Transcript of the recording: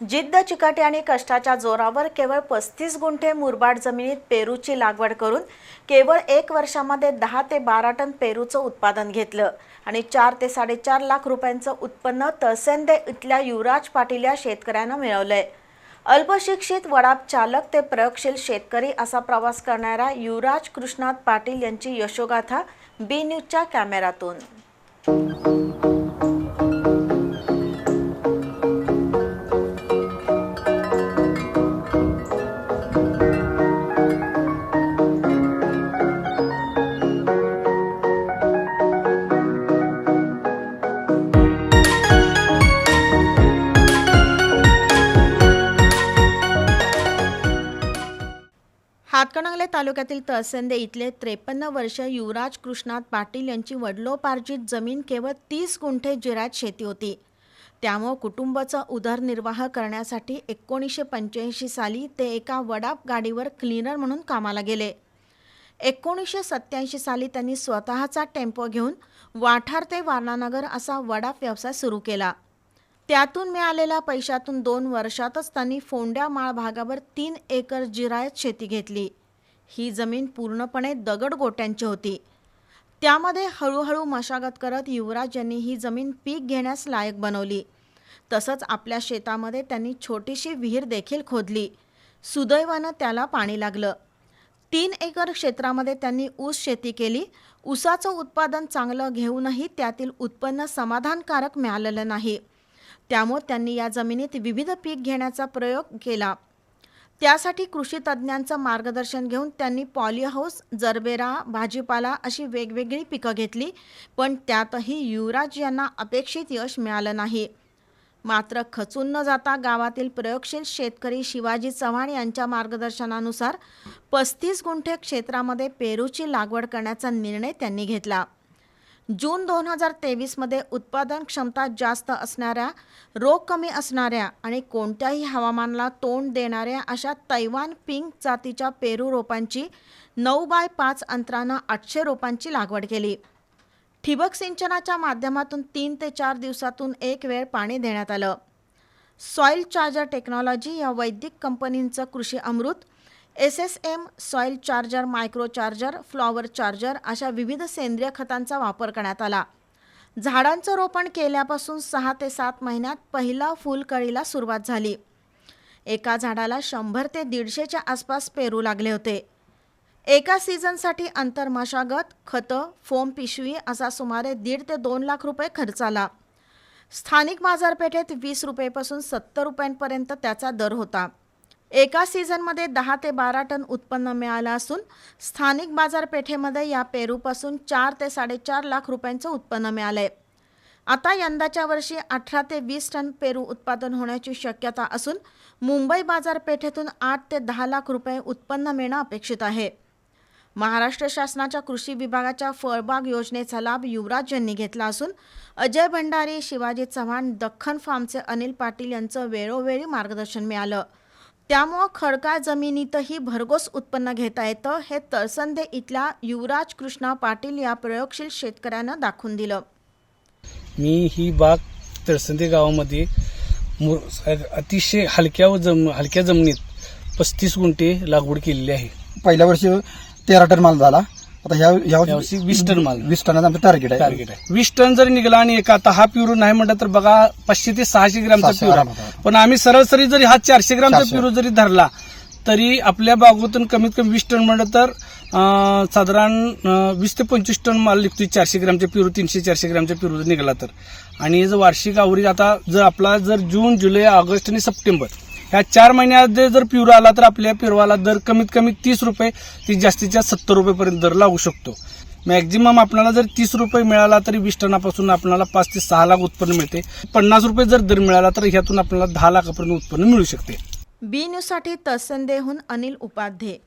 जिद्द चिकाटी आणि कष्टाच्या जोरावर केवळ पस्तीस गुंठे मुरबाड जमिनीत पेरूची लागवड करून केवळ एक वर्षामध्ये दहा ते बारा टन पेरूचं उत्पादन घेतलं आणि चार ते साडेचार लाख रुपयांचं उत्पन्न तसेंदे इथल्या युवराज पाटील या शेतकऱ्यानं मिळवलंय. अल्पशिक्षित वडाप चालक ते प्रयोगशील शेतकरी असा प्रवास करणाऱ्या युवराज कृष्णात पाटील यांची यशोगाथा बी न्यूजच्या कॅमेऱ्यातून. हातकणंगले तालुक्यातील तहसेंदे इथले त्रेपन्न वर्ष युवराज कृष्णात पाटील यांची वडलोपार्जित जमीन केवळ तीस गुंठे जिरायत शेती होती. त्यामुळं कुटुंबाचा उदरनिर्वाह करण्यासाठी एकोणीसशे पंच्याऐंशी साली ते एका वडाप गाडीवर क्लीनर म्हणून कामाला गेले. एकोणीसशे सत्याऐंशी साली त्यांनी स्वतःचा टेम्पो घेऊन वाठार ते वारणानगर असा वडाप व्यवसाय सुरू केला. त्यातून मिळालेल्या पैशातून दोन वर्षातच त्यांनी फोंड्या माळ भागावर तीन एकर जिरायत शेती घेतली. ही जमीन पूर्णपणे दगड गोट्यांची होती. त्यामध्ये हळूहळू मशागत करत युवराज यांनी ही जमीन पीक घेण्यास लायक बनवली. तसंच आपल्या शेतामध्ये त्यांनी छोटीशी विहीर देखील खोदली. सुदैवानं त्याला पाणी लागलं. तीन एकर क्षेत्रामध्ये त्यांनी ऊस शेती केली. ऊसाचं उत्पादन चांगलं घेऊनही त्यातील उत्पन्न समाधानकारक मिळालेलं नाही. त्यामुळे त्यांनी या जमिनीत विविध पीक घेण्याचा प्रयोग केला. त्यासाठी कृषी तज्ज्ञांचं मार्गदर्शन घेऊन त्यांनी पॉलीहाऊस जरबेरा भाजीपाला अशी वेगवेगळी पिकं घेतली पण त्यातही युवराज यांना अपेक्षित यश मिळालं नाही. मात्र खचून न जाता गावातील प्रयोगशील शेतकरी शिवाजी चव्हाण यांच्या मार्गदर्शनानुसार पस्तीस गुंठे क्षेत्रामध्ये पेरूची लागवड करण्याचा निर्णय त्यांनी घेतला. जून दोन हजार तेवीसमध्ये उत्पादन क्षमता जास्त असणाऱ्या रोग कमी असणाऱ्या आणि कोणत्याही हवामानाला तोंड देणाऱ्या अशा तैवान पिंक जातीच्या पेरू रोपांची नऊ बाय पाच अंतरानं आठशे रोपांची लागवड केली. ठिबक सिंचनाच्या माध्यमातून तीन ते चार दिवसातून एक वेळ पाणी देण्यात आलं. सॉईल चार्जर टेक्नॉलॉजी या वैदिक कंपनींचं Krishi Amrut S S M soil charger micro charger flower charger अशा विविध सेंद्रिय खतांचा वापर करण्यात आला. झाडांचं रोपण केल्यापासून सहा ते सात महिन्यात पहिला फुलकळीला सुरुवात झाली. एका झाडाला शंभर ते दीडशेच्या आसपास पेरू लागले होते. एका सीझनसाठी अंतर मशागत खतं फोम पिशवी असा सुमारे दीड ते दोन लाख रुपये खर्च आला. स्थानिक बाजारपेठेत वीस रुपयेपासून सत्तर रुपयांपर्यंत त्याचा दर होता. एका सीझनमध्ये दहा ते बारा टन उत्पन्न मिळालं असून स्थानिक बाजारपेठेमध्ये या पेरूपासून चार ते साडेचार लाख रुपयांचं उत्पन्न मिळालं आहे आता यंदाच्या वर्षी अठरा ते वीस टन पेरू उत्पादन होण्याची शक्यता असून मुंबई बाजारपेठेतून आठ ते दहा लाख रुपये उत्पन्न मिळणं अपेक्षित आहे. महाराष्ट्र शासनाच्या कृषी विभागाच्या फळबाग योजनेचा लाभ युवराज यांनी घेतला असून अजय भंडारी शिवाजी चव्हाण दख्खन फार्मचे अनिल पाटील यांचं वेळोवेळी मार्गदर्शन मिळालं. त्यामुळं खडकाळ जमिनीतही भरघोस उत्पन्न घेता येतं हे तळसंदे इथल्या युवराज कृष्णा पाटील या प्रयोगशील शेतकऱ्यानं दाखवून दिलं. मी ही बाग तळसंदे गावामध्ये मु- अतिशय हलक्या व जम हलक्या जमिनीत पस्तीस गुंठे लागवड केलेली आहे. पहिल्या वर्षी तेरा टन माल झाला. आता ह्या ह्या यावर्षी 20 टन माल. वीस टनाचं आमचं टार्गेट आहे टार्गेट आहे वीस टन जरी निघाला आणि एक आता हा प्युरो नाही म्हटलं तर बघा पाचशे ते सहाशे ग्रामचा सहाशे प्युरो. पण आम्ही सरासरी जरी हा चारशे ग्रामचा चारशे. प्युरो जरी धरला तरी आपल्या बागोतून कमीत कमी वीस टन म्हणलं तर अं, साधारण अं, वीस ते पंचवीस टन माल निघतोय चारशे ग्रामच्या पिरू तीनशे चारशे ग्रामच्या पिरू जर निघाला तर आणि जर वार्षिक आवरेज आता जर आपला जर जून जुलै ऑगस्ट आणि सप्टेंबर ह्या चार महिन्यात जर पिरू आला तर आपल्या पिरवाला दर कमीत कमी तीस रुपये ती जास्तीत जास्त सत्तर रुपयेपर्यंत दर लागू शकतो. मॅक्झिमम आपल्याला जर तीस रुपये मिळाला तरी वीस टनापासून आपल्याला पाच ते सहा लाख उत्पन्न मिळते. पन्नास रुपये जर दर मिळाला तर ह्यातून आपल्याला दहा लाखापर्यंत उत्पन्न मिळू शकते. बी न्यूजसाठी तसंदेहून अनिल उपाध्ये.